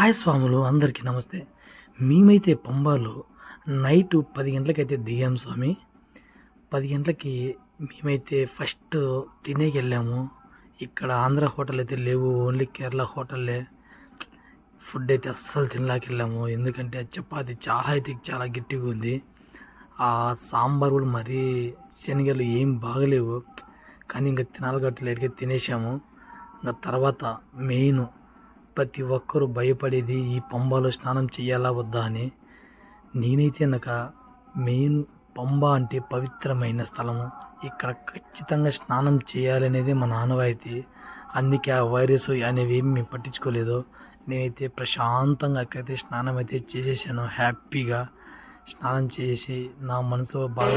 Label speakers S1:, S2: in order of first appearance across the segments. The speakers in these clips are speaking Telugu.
S1: హాయ్ స్వాములు అందరికీ నమస్తే. మేమైతే పంబాలో నైట్ పది గంటలకైతే దిగాం స్వామి. పది గంటలకి మేమైతే ఫస్ట్ తినేకి వెళ్ళాము. ఇక్కడ ఆంధ్ర హోటల్ అయితే లేవు ఓన్లీ కేరళ హోటల్లే ఫుడ్ అయితే అస్సలు తినలేక వెళ్ళాము. ఎందుకంటే చపాతి చాలా అయితే చాలా గట్టిగా ఉంది. ఆ సాంబార్ కూడా మరీ శనగలు ఏం బాగలేవు. కానీ ఇంకా తినాలి కాబట్టి లేట్గా తినేసాము. ఇంకా తర్వాత మెయిన్ ప్రతి ఒక్కరూ భయపడేది ఈ పంబాలో స్నానం చేయాలా వద్దా అని నేనైతే అనక మెయిన్ పంబ అంటే పవిత్రమైన స్థలము ఇక్కడ ఖచ్చితంగా స్నానం చేయాలనేది మా ఆనవాయితీ అందుకే ఆ వైరస్ అనేవి ఏమి మేము పట్టించుకోలేదు నేనైతే ప్రశాంతంగా అక్కడైతే స్నానం అయితే చేసేసాను హ్యాపీగా స్నానం చేసి నా మనసులో బాగా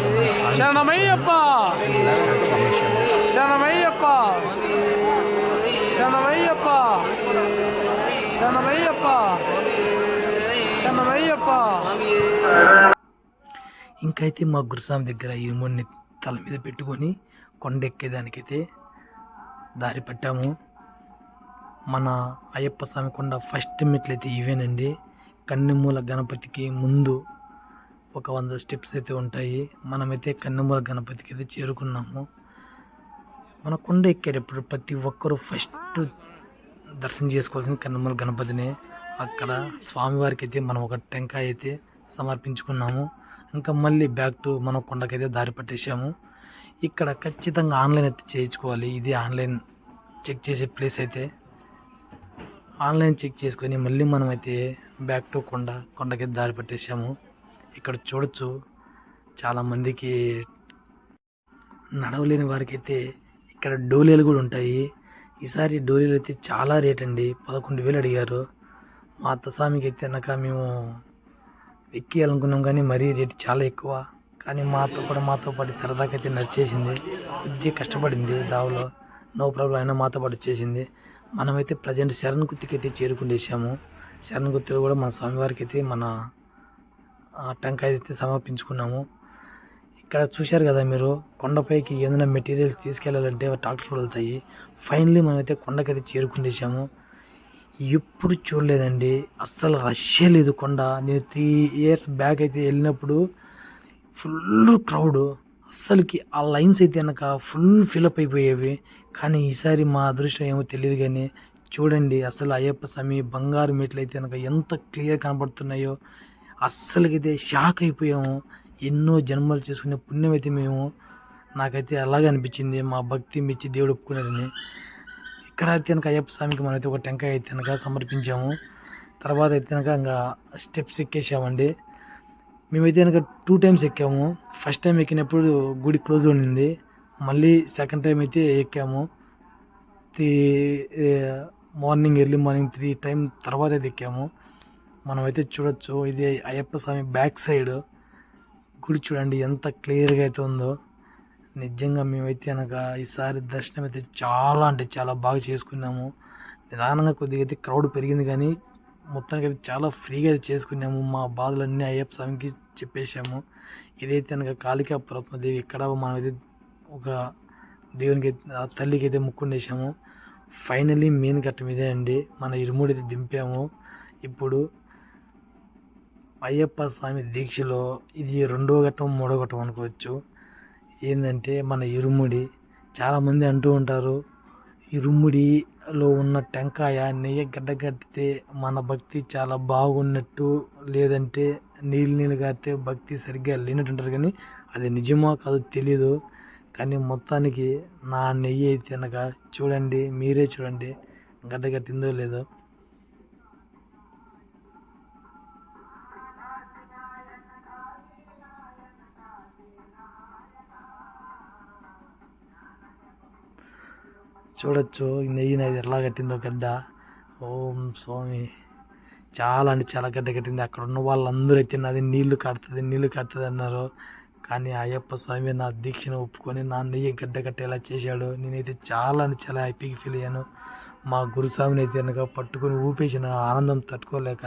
S1: ఇంకైతే మా గురుస్వామి దగ్గర ఇరుముడిని తల మీద పెట్టుకొని కొండ ఎక్కేదానికైతే దారి పట్టాము. మన అయ్యప్ప స్వామి కొండ ఫస్ట్ మెట్లయితే ఇవేనండి. కన్నెమూల గణపతికి ముందు ఒక వంద స్టెప్స్ అయితే ఉంటాయి. మనమైతే కన్నెమూల గణపతికి అయితే చేరుకున్నాము. మన కొండ ఎక్కేటప్పుడు ప్రతి ఒక్కరూ ఫస్ట్ దర్శనం చేసుకోవాల్సింది కన్నమూల గణపతిని. అక్కడ స్వామివారికి అయితే మనం ఒక టెంకాయ అయితే సమర్పించుకున్నాము. ఇంకా మళ్ళీ బ్యాక్ టు మనం కొండకైతే దారి పట్టేసాము ఇక్కడ ఖచ్చితంగా ఆన్లైన్ అయితే చేయించుకోవాలి. ఇది ఆన్లైన్ చెక్ చేసే ప్లేస్ అయితే. ఆన్లైన్ చెక్ చేసుకొని మళ్ళీ మనం అయితే బ్యాక్ టు కొండ కొండకైతే దారి పట్టేసాము ఇక్కడ చూడొచ్చు చాలామందికి నడవలేని వారికి అయితే ఇక్కడ డోలీలు కూడా ఉంటాయి. ఈసారి డోలీలు అయితే చాలా రేట్ అండి. పదకొండు వేలు అడిగారు. మా అత్తస్వామికి అయితే అనక మేము ఎక్కియాలనుకున్నాం కానీ మరీ రేటు చాలా ఎక్కువ. కానీ మాతో కూడా మాతో పాటు సరదాగా అయితే నడిచేసింది. కొద్దిగా కష్టపడింది దావలో. నో ప్రాబ్లం అయినా మాతో పాటు వచ్చేసింది. మనమైతే ప్రజెంట్ శరణ్ గుత్తికి అయితే చేరుకునేసాము శరణ్ గుత్తిలో కూడా మన స్వామివారికి అయితే మన టెంకాయ అయితే సమర్పించుకున్నాము. ఇక్కడ చూశారు కదా మీరు కొండపైకి ఏదైనా మెటీరియల్స్ తీసుకెళ్ళాలంటే ట్రాక్టర్ వెళ్తాయి ఫైనలీ మనమైతే కొండకైతే చేరుకునేసాము ఎప్పుడు చూడలేదండి. అస్సలు రష్యే లేదు కొండ. నేను త్రీ ఇయర్స్ బ్యాక్ అయితే వెళ్ళినప్పుడు ఫుల్ క్రౌడ్ అస్సలకి ఆ లైన్స్ అయితే వెనక ఫుల్ ఫిలప్ అయిపోయేవి. కానీ ఈసారి మా అదృష్టం ఏమో తెలియదు కానీ చూడండి అసలు అయ్యప్ప స్వామి బంగారు మెట్లు అయితే కనుక ఎంత క్లియర్ కనబడుతున్నాయో అస్సలకైతే షాక్ అయిపోయాము. ఎన్నో జన్మలు చేసుకునే పుణ్యం అయితే మేము. నాకైతే అలాగే అనిపించింది. మా భక్తి మెచ్చి దేవుడు ఒప్పుకున్నారని ఇక్కడ అయితే కనుక అయ్యప్ప స్వామికి మనమైతే ఒక టెంకాయ అయితే కనుక సమర్పించాము. తర్వాత అయితే కనుక ఇంకా స్టెప్స్ ఎక్కేసామండి. మేమైతే కనుక టూ టైమ్స్ ఎక్కాము. ఫస్ట్ టైం ఎక్కినప్పుడు గుడి క్లోజ్ ఉండింది. మళ్ళీ సెకండ్ టైం అయితే ఎక్కాము. Three morning early morning three time తర్వాత అయితే ఎక్కాము. మనమైతే చూడొచ్చు. ఇది అయ్యప్ప స్వామి బ్యాక్ సైడ్ గుడి చూడండి ఎంత క్లియర్గా అయితే ఉందో. నిజంగా మేమైతే అనగా ఈసారి దర్శనం అయితే చాలా అంటే చాలా బాగా చేసుకున్నాము. నిదానంగా కొద్దిగా అయితే క్రౌడ్ పెరిగింది కానీ మొత్తానికి అయితే చాలా ఫ్రీగా అయితే చేసుకున్నాము. మా బాధలన్నీ అయ్యప్ప స్వామికి చెప్పేశాము. ఇదైతే అనగా కాళికా పరమదేవి ఇక్కడ మనమైతే ఒక దేవునికి అయితే- ఆ తల్లికి అయితే ముక్కుండేసాము ఫైనలీ మెయిన్ ఘట్టం ఇదే అండి. మన ఇరుముడి అయితే దింపాము. ఇప్పుడు అయ్యప్ప స్వామి దీక్షలో ఇది రెండో ఘట్టం మూడో ఘట్టం అనుకోవచ్చు. ఏంటంటే మన ఇరుముడి. చాలామంది అంటూ ఉంటారు ఇరుముడిలో ఉన్న టెంకాయ నెయ్యి గడ్డగట్టితే మన భక్తి చాలా బాగున్నట్టు లేదంటే నీళ్ళు నీళ్ళు కాస్తే భక్తి సరిగ్గా లేనట్టుంటారు. కానీ అది నిజమో కాదో తెలీదు. కానీ మొత్తానికి నా నెయ్యి అయితే కనుక చూడండి మీరే చూడండి గడ్డగట్టిందో లేదో. చూడొచ్చు. ఈ నెయ్యి ఎలా కట్టిందో గడ్డ. ఓం స్వామి. చాలా అంటే చాలా గడ్డ కట్టింది. అక్కడ ఉన్న వాళ్ళందరూ అయితే నాది నీళ్ళు కడుతుంది నీళ్ళు కడుతుంది అన్నారు. కానీ అయ్యప్ప స్వామి నా దీక్షను ఒప్పుకొని నా నెయ్యి గడ్డ కట్టేలా చేశాడు. నేనైతే చాలా అంటే చాలా హ్యాపీగా ఫీల్ అయ్యాను. మా గురుస్వామిని అయితే కనుక పట్టుకొని ఊపేసిన ఆనందం తట్టుకోలేక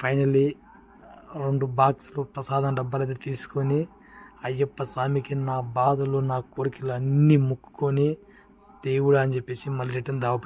S1: ఫైనల్లీ రెండు బాక్సులు ప్రసాదం డబ్బాలు అయితే తీసుకొని అయ్యప్ప స్వామికి నా బాధలు నా కోరికలు అన్నీ మొక్కుకొని దేవుడా అని చెప్పేసి మళ్ళీ రిటర్న్ దావ